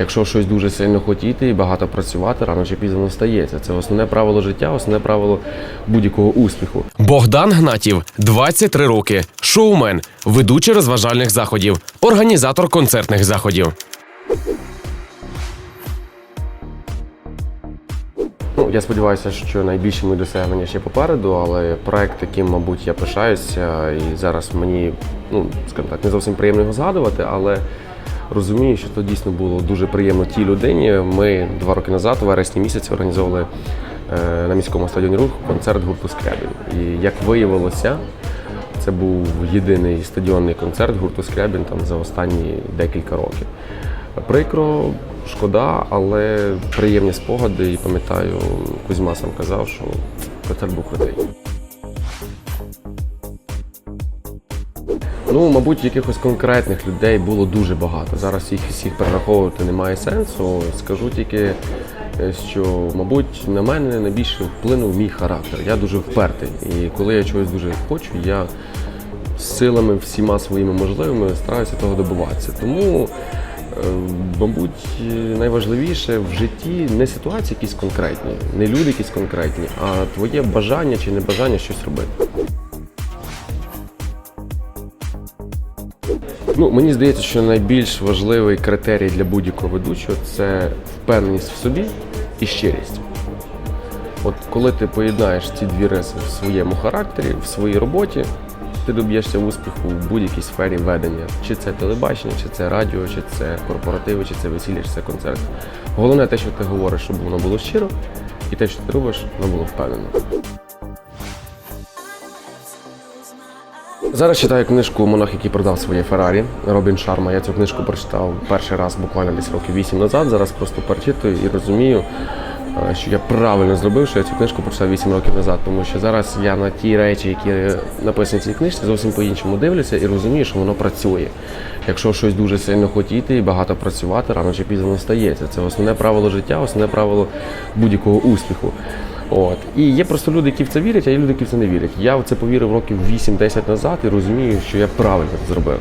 Якщо щось дуже сильно хотіти і багато працювати, рано чи пізно стається. Це основне правило життя, основне правило будь-якого успіху. Богдан Гнатів, 23 роки, шоумен, ведучий розважальних заходів, організатор концертних заходів. Ну, я сподіваюся, що найбільші мої досягнення ще попереду, але проект, яким, мабуть, я пишаюся, і зараз мені, ну скажімо так, не зовсім приємно його згадувати, але розумію, що то дійсно було дуже приємно тій людині. Ми два роки назад, у вересні місяці, організовували е, на міському стадіоні рух концерт гурту Скрябін. І як виявилося, це був єдиний стадіонний концерт гурту Скрябін там за останні декілька років. Прикро, шкода, але приємні спогади. І пам'ятаю, Кузьма сам казав, що концерт був крутий. Ну, мабуть, якихось конкретних людей було дуже багато. Зараз їх всіх перераховувати немає сенсу. Скажу тільки, е, що, мабуть, на мене найбільше вплинув мій характер. Я дуже впертий. І коли я чогось дуже хочу, я силами всіма своїми можливими стараюся того добиватися. Тому, е, мабуть, найважливіше в житті не ситуації якісь конкретні, не люди якісь конкретні, а твоє бажання чи небажання щось робити. Ну, мені здається, що найбільш важливий критерій для будь-якого ведучого це впевненість в собі і щирість. От коли ти поєднаєш ці дві риси в своєму характері, в своїй роботі, ти доб'єшся успіху в будь-якій сфері ведення. Чи це телебачення, чи це радіо, чи це корпоративи, чи це весілля, чи це концерт. Головне те, що ти говориш, щоб воно було щиро, і те, що ти робиш, воно було впевнено. Зараз читаю книжку Монах, який продав своє Феррарі Робін Шарма. Я цю книжку прочитав перший раз буквально десь років вісім назад. Зараз просто перечитую і розумію, е, що я правильно зробив, що я цю книжку прочитав 8 років назад, тому що зараз я на ті речі, які написані в цій книжці, зовсім по-іншому дивлюся і розумію, що воно працює. Якщо щось дуже сильно хотіти і багато працювати, рано чи пізно стається. Це основне правило життя, основне правило будь-якого успіху. От. І є просто люди, які в це вірять, а є люди, які в це не вірять. Я в це повірив років 8-10 назад і розумію, що я правильно це зробив.